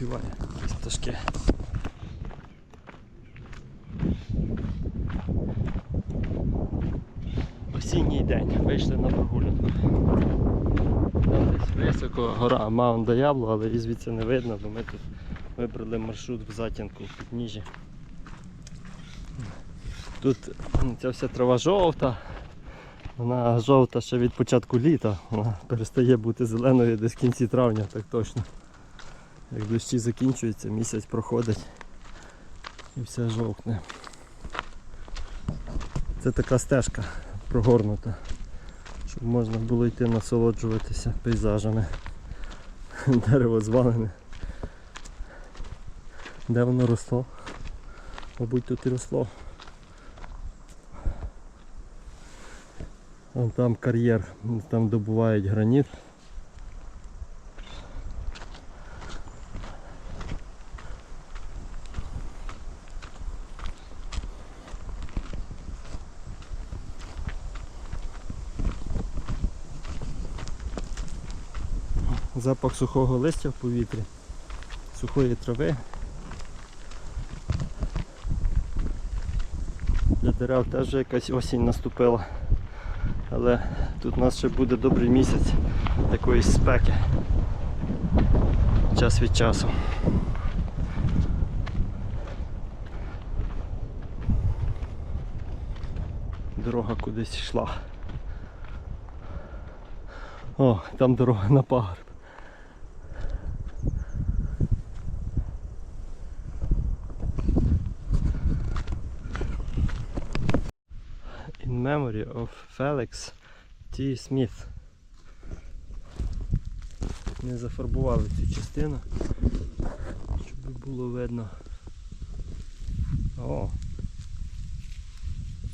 співає пташки. Осінній день. Вийшли на прогулянку. Десь високо гора Маунт Даябло, але її звідси не видно, бо ми тут вибрали маршрут в затінку в підніжжі. Тут ця вся трава жовта. Вона жовта ще від початку літа. Вона перестає бути зеленою десь в кінці травня, так точно. Як дощі закінчуються, місяць проходить і все жовтне. Це така стежка прогорнута, щоб можна було йти насолоджуватися пейзажами. Дерево звалене. Де воно росло? Мабуть тут і росло. Вон там кар'єр, там добувають граніт. Запах сухого листя в повітрі, сухої трави. Для дерев теж якась осінь наступила. Але тут у нас ще буде добрий місяць якоїсь спеки. Час від часу. Дорога кудись йшла. О, там дорога на пагорб. In memory of Felix T. Smith. Не зафарбували цю частину, щоб було видно. О!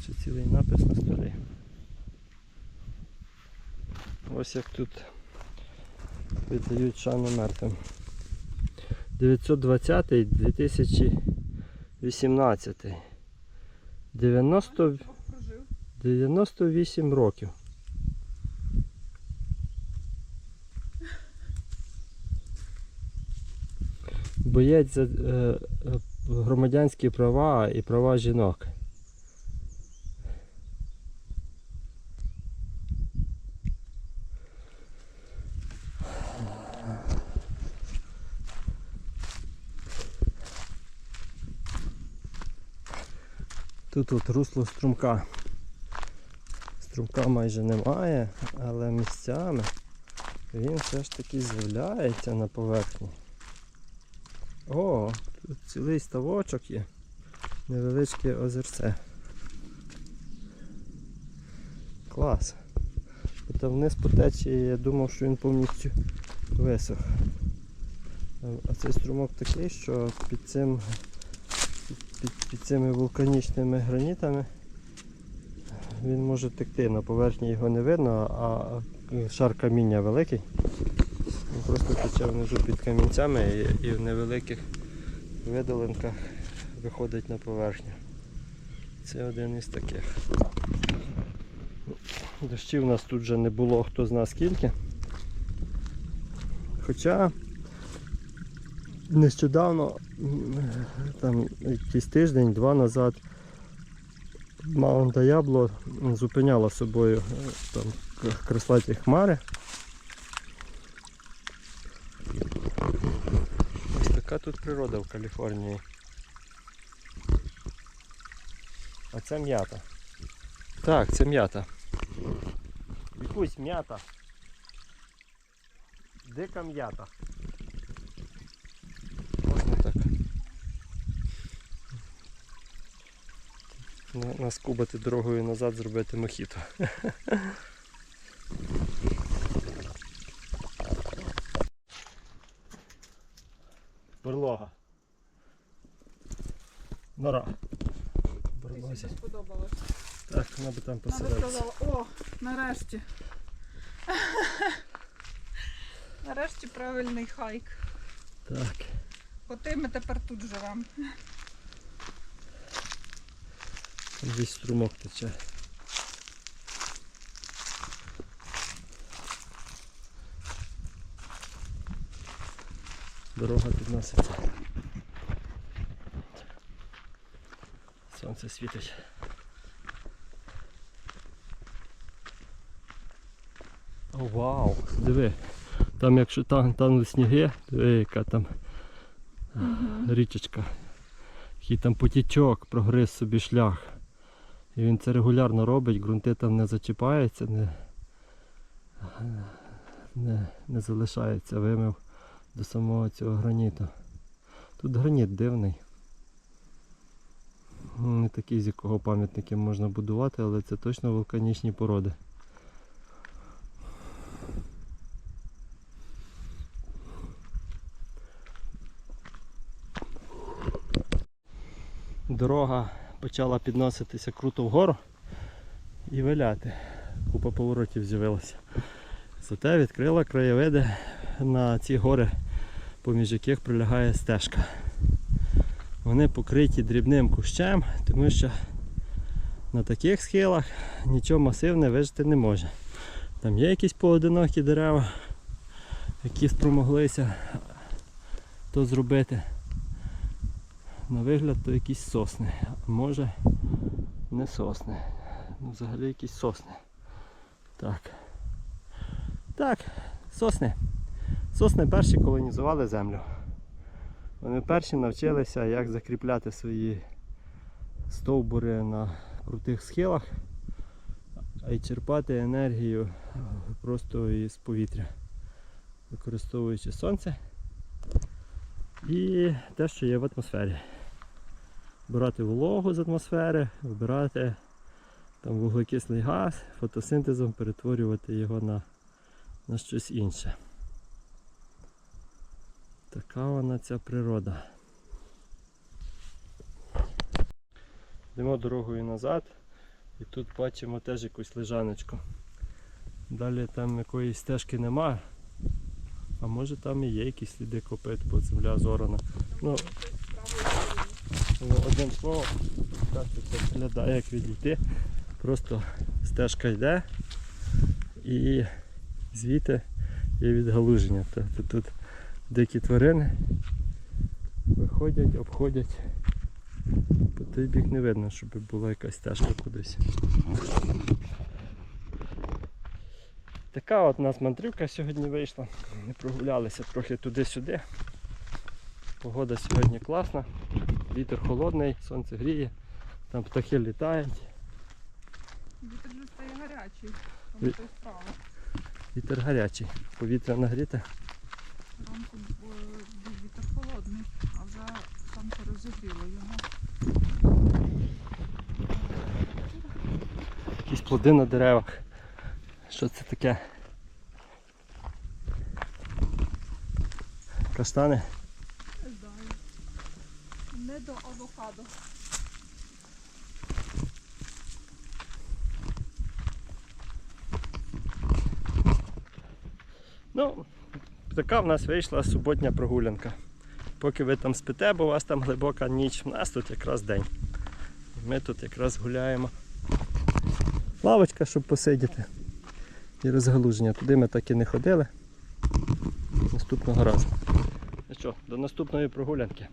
Це цілий напис на столі. Ось як тут віддають шану мертвим. 920 2018 90 Прожив. 98 років. Боєць за е, е, громадянські права і права жінок. Тут от русло струмка. Струмка майже немає, але місцями він все ж таки з'являється на поверхні. О, тут цілий ставочок є. Невеличке озерце. Клас. Бо Там вниз по течії я думав, що він повністю висох. А цей струмок такий, що під цим під, під, під цими вулканічними гранітами він може текти, на поверхні його не видно, а шар каміння великий. Він просто тече внизу під камінцями і, в невеликих видолинках виходить на поверхню. Це один із таких. Дощів у нас тут вже не було хто зна скільки. Хоча нещодавно, там якийсь тиждень-два назад, Маунт Даябло зупиняла собою е, там креслаті хмари. Ось така тут природа в Каліфорнії. А це м'ята. Так, це м'ята. Якусь м'ята. Дика м'ята. Можна так. На- Наскубати дорогою назад, зробити мохіто. Берлога. Нора. Берлозі. сподобалось. Так, вона би там поселилася. сказала, о, нарешті. Нарешті правильний хайк. Так. Коти ми тепер тут живемо. Десь струмок тече. Дорога підноситься. Сонце світить. О, вау! Диви. Там якщо там, там сніги, диви, яка там річечка. Який там потічок прогриз собі шлях. І він це регулярно робить, ґрунти там не зачіпаються, не, не, не залишається вимив до самого цього граніту. Тут граніт дивний. Не такий, з якого пам'ятники можна будувати, але це точно вулканічні породи. Дорога почала підноситися круто вгору і виляти. Купа поворотів з'явилася. Зате відкрила краєвиди на ці гори, поміж яких пролягає стежка. Вони покриті дрібним кущем, тому що на таких схилах нічого масивне вижити не може. Там є якісь поодинокі дерева, які спромоглися то зробити. На вигляд то якісь сосни, а може не сосни. Ну, взагалі якісь сосни. Так. Так, сосни. Сосни перші колонізували землю. Вони перші навчилися, як закріпляти свої стовбури на крутих схилах, й черпати енергію просто із повітря, використовуючи сонце і те, що є в атмосфері. Брати вологу з атмосфери, вбирати там вуглекислий газ, фотосинтезом перетворювати його на, на щось інше. Така вона ця природа. Йдемо дорогою назад і тут бачимо теж якусь лежаночку. Далі там якоїсь стежки немає. А може там і є якісь сліди копит, бо земля зорана. Ну, Ну, Одним словом, так це виглядає, як відійти. Просто стежка йде і звідти є відгалуження. Тобто тут дикі тварини виходять, обходять. По той бік не видно, щоб була якась стежка кудись. Така от у нас мандрівка сьогодні вийшла. Ми прогулялися трохи туди-сюди. Погода сьогодні класна. Вітер холодний, сонце гріє, там птахи літають, Вітер вже стає гарячий. Там той справа. вітер гарячий, повітря нагріте. Ранку був вітер холодний, а вже сонце розігріло його. Якісь плоди на деревах. Що це таке? Каштани? Не до авокадо. Ну, така в нас вийшла суботня прогулянка. Поки ви там спите, бо у вас там глибока ніч, у нас тут якраз день. Ми тут якраз гуляємо. Лавочка, щоб посидіти. І розгалуження. Туди ми так і не ходили. Наступного разу. Ну що, до наступної прогулянки.